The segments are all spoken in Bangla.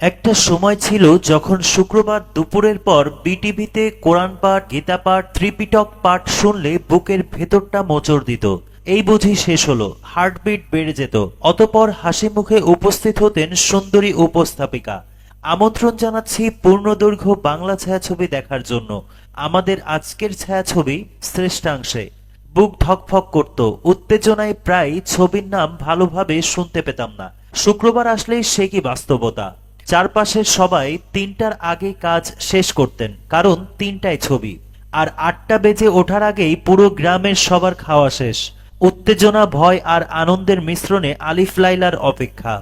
একটা সময় ছিল যখন শুক্রবার দুপুরের পর বিটিভিতে কোরআন পাঠ, গীতা পাঠ, ত্রিপিটক পাঠ শুনলে বুকের ভেতরটা মোচড় দিত। এই বুঝি শেষ হলো, হার্টবিট বেড়ে যেত। অতপর হাসি মুখে উপস্থিত হতেন সুন্দরী উপস্থাপিকা। আমন্ত্রণ জানাচ্ছি পূর্ণদৈর্ঘ্য বাংলা ছায়াছবি দেখার জন্য। আমাদের আজকের ছায়াছবি শ্রেষ্ঠাংশে। বুক ধকফক করত, উত্তেজনায় প্রায় ছবির নাম ভালোভাবে শুনতে পেতাম না। শুক্রবার আসলেই সে কি বাস্তবতা? চারপাশের সবাই তিনটার আগে কাজ শেষ করতেন, কারণ তিনটায় ছবি। আর আটটা বেজে ওঠার আগেই পুরো গ্রামের সবার খাওয়া শেষ। উত্তেজনা, ভয় আর আনন্দের মিশ্রণে আলিফ লাইলার অপেক্ষা।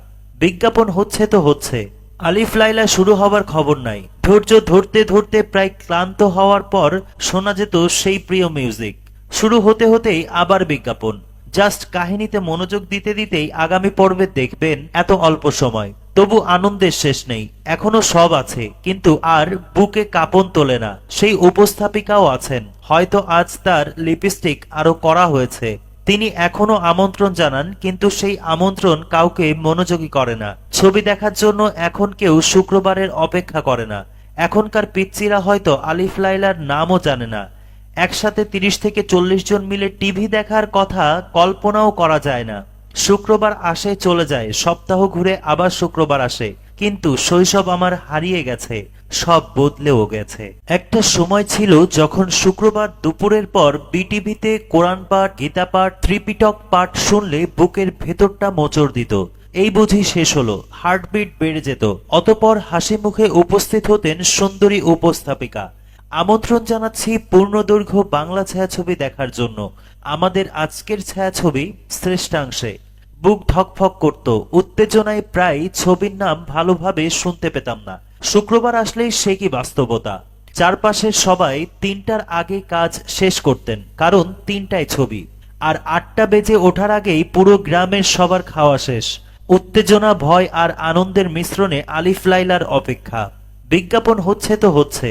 বিজ্ঞাপন হচ্ছে তো হচ্ছে। আলিফ লাইলা শুরু হবার খবর নাই। ধৈর্য ধরতে ধরতে প্রায় ক্লান্ত হওয়ার পর শোনা যেত সেই প্রিয় মিউজিক। শুরু হতে হতেই আবার বিজ্ঞাপন। জাস্ট কাহিনীতে মনোযোগ দিতে দিতেই আগামী পর্বে দেখবেন এত অল্প সময়। তবু আনন্দের শেষ নেই। এখনও সব আছে, কিন্তু আর বুকে কাপন তোলে না। সেই উপস্থাপিকাও আছেন। হয়তো আজ তার লিপস্টিক আরও করা হয়েছে। তিনি এখনও আমন্ত্রণ জানান, কিন্তু সেই আমন্ত্রণ কাউকে মনোযোগী করে না। ছবি দেখার জন্য এখন কেউ শুক্রবারের অপেক্ষা করে না। এখনকার পিচ্চিরা হয়তো আলিফ লাইলার নামও জানে না। একসাথে তিরিশ থেকে চল্লিশ জন মিলে টিভি দেখার কথা কল্পনাও করা যায় না। শুক্রবার আসে চলে যায়, সপ্তাহ ঘুরে আবার শুক্রবার আসে। কিন্তু শৈশব আমার হারিয়ে গেছে, সব বদলেও গেছে। একটা সময় ছিল যখন শুক্রবার দুপুরের পর বিটিভিতে কোরআন পাঠ, গীতা পাঠ, ত্রিপিটক পাঠ শুনলে বুকের ভেতরটা মোচড় দিত। এই বুঝি শেষ হলো, হার্টবিট বেড়ে যেত। অতপর হাসি মুখে উপস্থিত হতেন সুন্দরী উপস্থাপিকা। আমন্ত্রণ জানাচ্ছি পূর্ণদৈর্ঘ্য বাংলা ছায়াছবি দেখার জন্য। আমাদের আজকের ছায়াছবি শ্রেষ্ঠাংশে। বুক ধকফক করত। উত্তেজনায় প্রায় ছবির নাম ভালোভাবে শুনতে পেতাম না। শুক্রবার আসলেই সে কি বাস্তবতা? চারপাশের সবাই তিনটার আগে কাজ শেষ করতেন, কারণ তিনটায় ছবি। আর আটটা বেজে ওঠার আগেই পুরো গ্রামের সবার খাওয়া শেষ। উত্তেজনা, ভয় আর আনন্দের মিশ্রণে আলিফ লাইলার অপেক্ষা। বিজ্ঞাপন হচ্ছে তো হচ্ছে।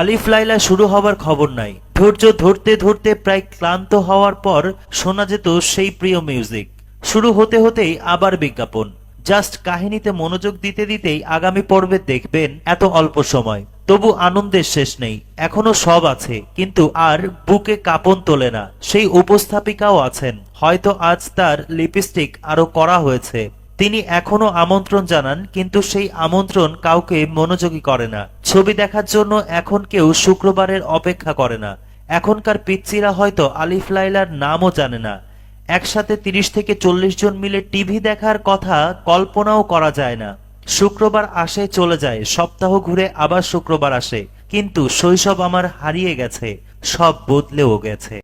আলিফ লাইলা শুরু হবার খবর নাই। ধৈর্য ধরতে ধরতে প্রায় ক্লান্ত হওয়ার পর শোনা যেত সেই প্রিয় মিউজিক। শুরু হতে হতেই আবার বিজ্ঞাপন। জাস্ট কাহিনীতে মনোযোগ দিতে দিতেই আগামী পর্বে দেখবেন এত অল্প সময়। তবু আনন্দের শেষ নেই, এখনও সব আছে, কিন্তু আর বুকে কাপন তোলে না। সেই উপস্থাপিকাও আছেন, হয়তো আজ তার লিপস্টিক আরও করা হয়েছে। তিনি এখনও আমন্ত্রণ জানান, কিন্তু সেই আমন্ত্রণ কাউকে মনোযোগী করে না। ছবি দেখার জন্য এখন কেউ শুক্রবারের অপেক্ষা করে না। এখনকার পিচ্চিরা হয়তো আলিফ লাইলার নামও জানে না। একসাথে তিরিশ থেকে চল্লিশ জন মিলে টিভি দেখার কথা কল্পনাও করা যায় না। শুক্রবার আসে চলে যায়, সপ্তাহ ঘুরে আবার শুক্রবার আসে। কিন্তু শৈশব আমার হারিয়ে গেছে, সব বদলেও গেছে।